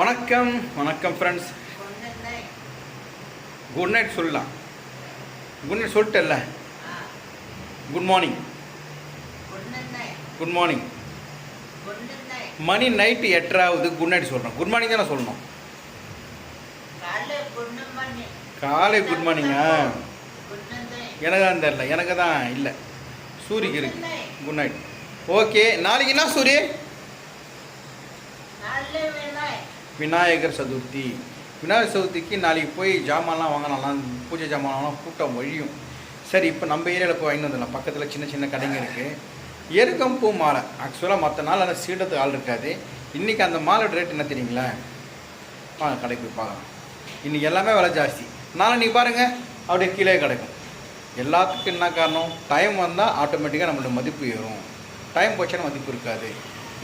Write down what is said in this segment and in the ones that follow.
வணக்கம் வணக்கம் friends good night சொல்லலாம். குட் நைட் சொல்லிட்டல்ல குட் மார்னிங் குட் மார்னிங் மணி நைட்டு எட்டராவது குட் நைட் சொல்கிறேன் குட் மார்னிங் தானே சொல்லணும். காலை குட் மார்னிங்கா எனக்கு தான் தெரில எனக்கு தான் இல்லை. சூரிக்கு இருக்கு. குட் நைட் ஓகே நாளைக்கு என்ன சூரி? விநாயகர் சதுர்த்தி. விநாயகர் சதுர்த்திக்கு நாளைக்கு போய் ஜாமான்லாம் வாங்கலாம். பூஜை ஜாமான்லாம் கூட்டம் வழியும் சரி இப்போ நம்ம ஏரியாவில் போய் வாங்கிட்டு வந்துடலாம். பக்கத்தில் சின்ன சின்ன கடைங்க இருக்குது எருக்கம் பூ மாலை. ஆக்சுவலாக மற்ற நாள் அந்த சீடத்துக்கு ஆள் இருக்காது. இன்றைக்கி அந்த மாலோட ரேட் என்ன தெரியுங்களா? வாங்க கடைக்கு போய் பார்க்கலாம். இன்றைக்கி எல்லாமே விலை ஜாஸ்தி. நாளை நீ பாருங்கள் அப்படியே கீழே கிடைக்கும். எல்லாத்துக்கும் என்ன காரணம்? டைம் வந்தால் ஆட்டோமேட்டிக்காக நம்மளோட மதிப்பு ஏறும். டைம் போச்சுன்னா மதிப்பு இருக்காது.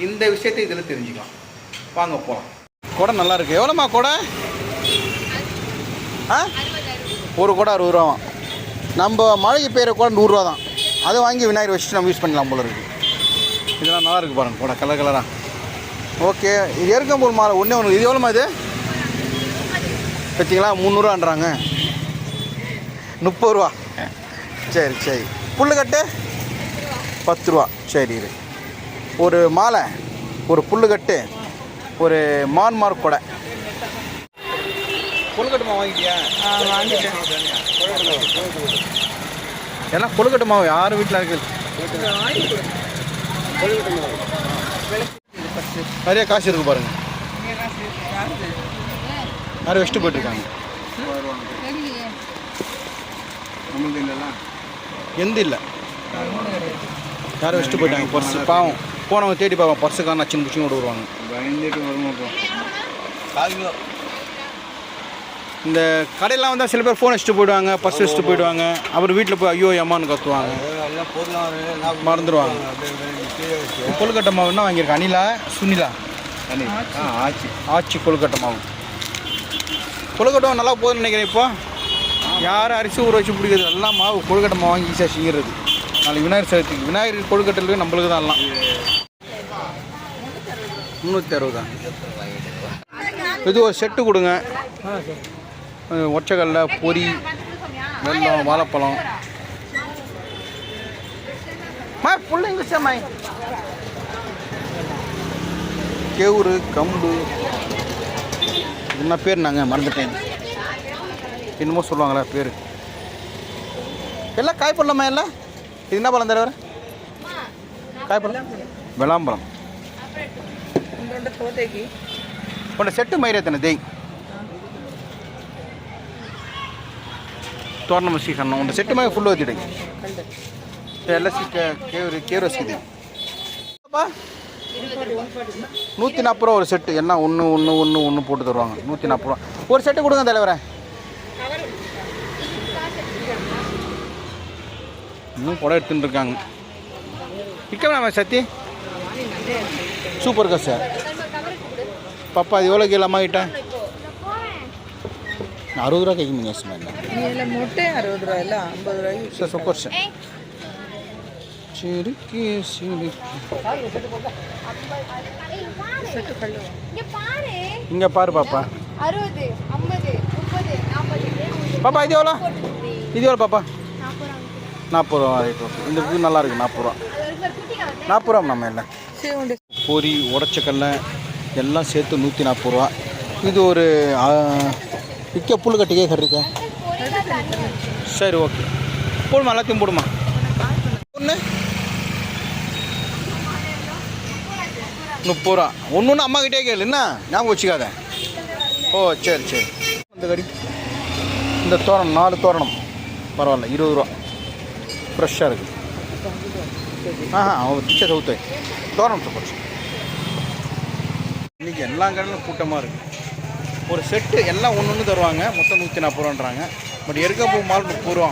இந்த விஷயத்தை இதில் தெரிஞ்சுக்கலாம். வாங்க போகலாம் குடை நல்லா இருக்கு. எவ்வளோம்மா குடை? ஆ? ஒரு குடை அறுபது ரூபா நம்ம மழைக்கு பெய்கிற கூட நூறுரூவா தான். அதை வாங்கி விநாயகர் வச்சுட்டு நம்ம யூஸ் பண்ணலாம் போல இருக்கு. இதெல்லாம் நல்லா இருக்கு பாருங்க குடை கலர் கலராக ஓகே இது எருக்கம்பூர் மாலை ஒன்றே ஒன்று இது எவ்வளோமா இது? பார்த்தீங்களா? முந்நூறுவான்றாங்க. முப்பது ரூபா. சரி சரி. புல்லுக்கட்டு பத்து ரூபா. சரி இரு. ஒரு மாலை ஒரு புல்லுக்கட்டு ஒரு மான்மார் கொடை. கொழுக்கட்டு மாவு வாங்கிட்டியா? எல்லாம் கொழுக்கட்டு மாவு யார் வீட்டில் இருக்கு? நிறைய காசு இருக்கு பாருங்க. நிறைய வச்சுட்டு போயிட்டுருக்காங்க. எந்த இல்லை. யாரும் வச்சுட்டு போயிட்டாங்க. பர்ஸு பாவம். போனவங்க தேடி பார்ப்போம். பர்ஸுக்கான நச்சுன்னு பிடிச்சின்னு விடுவாங்க பயந்துட்டு வருமா இந்த கடையெல்லாம் வந்தால் சில பேர் ஃபோன் வச்சுட்டு போயிடுவாங்க பர்ஸ் வச்சுட்டு போயிடுவாங்க. அப்புறம் வீட்டில் போய் ஐயோ அம்மான்னு கத்துவாங்க. மறந்துடுவாங்க கொழுக்கட்டை மாவு என்ன வாங்கியிருக்கேன் அனிலா சுனிலா? ஆ ஆச்சு. ஆச்சி. கொழுக்கட்டை மாவு. கொழுக்கட்டை மாவு நல்லா போகுதுன்னு நினைக்கிறேன் இப்போ. யாரும் அரிசி ஊற வச்சு பிடிக்கிறது? எல்லாம் மாவு கொழுக்கட்டை மாவு வாங்கி ஈஸியாக செய்கிறது நாளைக்கு விநாயகர் சதுர்த்திக்கு. விநாயகர் கொழுக்கட்டையில் நம்மளுக்கு தான் எல்லாம். முந்நூற்றி அறுபதா? இது ஒரு செட்டு கொடுங்க. ஒற்றைக்கல்ல ஒற்றைக்கடலை பொரி வாழைப்பழம். மா புள்ள கேவுரு கம்பு. என்ன பேர் நாங்கள் மறந்துட்டேன். என்னமோ சொல்லுவாங்களா பேர். எல்லாம் காய்ப்பழமா எல்லாம்? இது என்ன பழம் தலைவர்? காய்ப்பழம் விளாம்பழம். உன்னை செட்டு மயிர் எத்தனை தேய் ತೋರಣ ಸೀಕಣ್ಣ ಒಂದು ಸೆಟ್ ಮ್ಯಾಗ ಫುಲ್ ಓದಿಡಿ ಎಲ್ಲ ಸೀಕ ಕೇವ್ರಿ ಕೇವ್ರ ಸಿಗಿದೆ நூற்றி நாற்பது ரூபா ஒரு செட்டு என்ன ஒன்று ஒன்று ஒன்று ஒன்று போட்டு தருவாங்க நூற்றி நாற்பது ரூபா ஒரு செட்டு கொடுங்க தலைவரே இன்னும் புடம் எடுத்துட்டு இருக்காங்க விற்கலாமா சத்தி சூப்பர் இருக்கா சார் பாப்பா அது எவ்வளோ கேள்வி அம்மாக்கிட்ட அறுபது ரூபா கைக்கு நீங்கள் சொன்னேன் அறுபது ரூபா இல்லை ஐம்பது ரூபாய் சார் சொக்கோர் சார். இங்கே பாரு. பாப்பா. பாப்பா இது எவ்வளோ? இது எவ்வளோ பாப்பா? நாற்பது ரூபா. ரைட் ஓகே இந்த நல்லா இருக்குது நாற்பது ரூபா. நாற்பது ரூபா நம்ம இல்லை. பொரி உடச்சக்கல்ல எல்லாம் சேர்த்து நூற்றி நாற்பது ரூபா. இது ஒரு ஆ, விற்க புல் கட்டிக்கே கட்டிருக்க சரி ஓகே. போடுமா எல்லாத்தையும் போடுமா? ஒன்று முப்பது ரூபா. ஒன்று ஒன்று அம்மா கிட்டே கேளு. என்ன? ஞாபகம் வச்சுக்காத. ஓ சரி சரி. இந்த கடி இந்த தோரணம் நாலு தோரணம். பரவாயில்ல இருபது ரூபா. ஃப்ரெஷ்ஷாக இருக்குது ஆஹா அவன் திச்ச சவுத்து தோரணம் சூப்பர் இன்றைக்கி எல்லா கடையிலும் கூட்டமாக இருக்குது ஒரு செட்டு எல்லாம் ஒன்று ஒன்று தருவாங்க. மொத்தம் நூற்றி நாற்பது ரூபான்றாங்க. பட் எருக்கப்பூ மால் முப்பது ரூபா.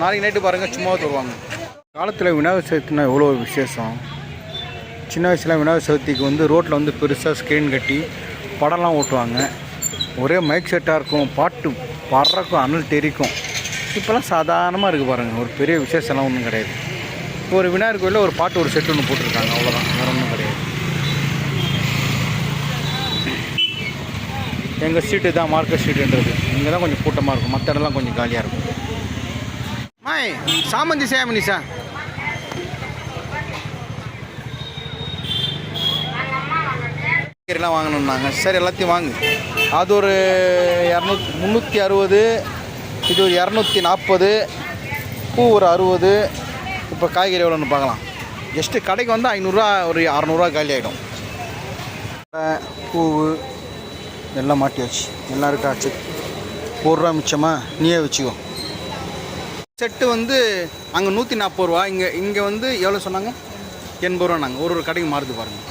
நாளைக்கு நைட்டு பாருங்கள் சும்மா தருவாங்க. காலத்தில் விநாயகர் சதுர்த்தினா எவ்வளோ விசேஷம்? சின்ன வயசில் விநாயகர் சதுர்த்திக்கு வந்து ரோட்டில் வந்து பெருசாக ஸ்க்ரீன் கட்டி படம்லாம் ஓட்டுவாங்க. ஒரே மைக் செட்டாக இருக்கும். பாட்டு பறக்கும் அனல் தெரிக்கும் இப்போல்லாம் சாதாரணமாக இருக்குது பாருங்கள் ஒரு பெரிய விசேஷம்லாம் ஒன்றும் கிடையாது. ஒரு விநாயகர் கோயிலில் ஒரு பாட்டு ஒரு செட்டு ஒன்று போட்டிருக்காங்க. அவ்வளோதான் வேறு ஒன்றும் கிடையாது எங்கள் ஸ்ட்ரீட்டு தான் மார்க்கெட் ஸ்ட்ரீட்டுன்றது இங்கே தான் கொஞ்சம் கூட்டமாக இருக்கும். மற்ற இடம்லாம் கொஞ்சம் காலியாக இருக்கும். மாய் சாமந்தி சேமனி சார் எல்லாம் வாங்கணுன்னாங்க சரி எல்லாத்தையும் வாங்கு. அது ஒரு இரநூத்தி முந்நூற்றி அறுபது இது ஒரு இரநூத்தி நாற்பது பூ ஒரு அறுபது இப்போ காய்கறி எவ்வளோன்னு பார்க்கலாம். ஜஸ்ட்டு கடைக்கு வந்து ஐநூறுரூவா ஒரு அறநூறுவா காலி ஆகிடும் பூ எல்லாம் மாட்டியாச்சு. எல்லாம் இருக்கா செக் ஒரு ரூபா மிச்சமாக நீயே வச்சுக்கோ. செட்டு வந்து அங்கே நூற்றி நாற்பது ரூபா. இங்கே இங்கே வந்து எவ்வளோ சொன்னாங்க? எண்பது ரூபா நாங்கள் ஒரு ஒரு கடைக்கு மாறுது பாருங்கள்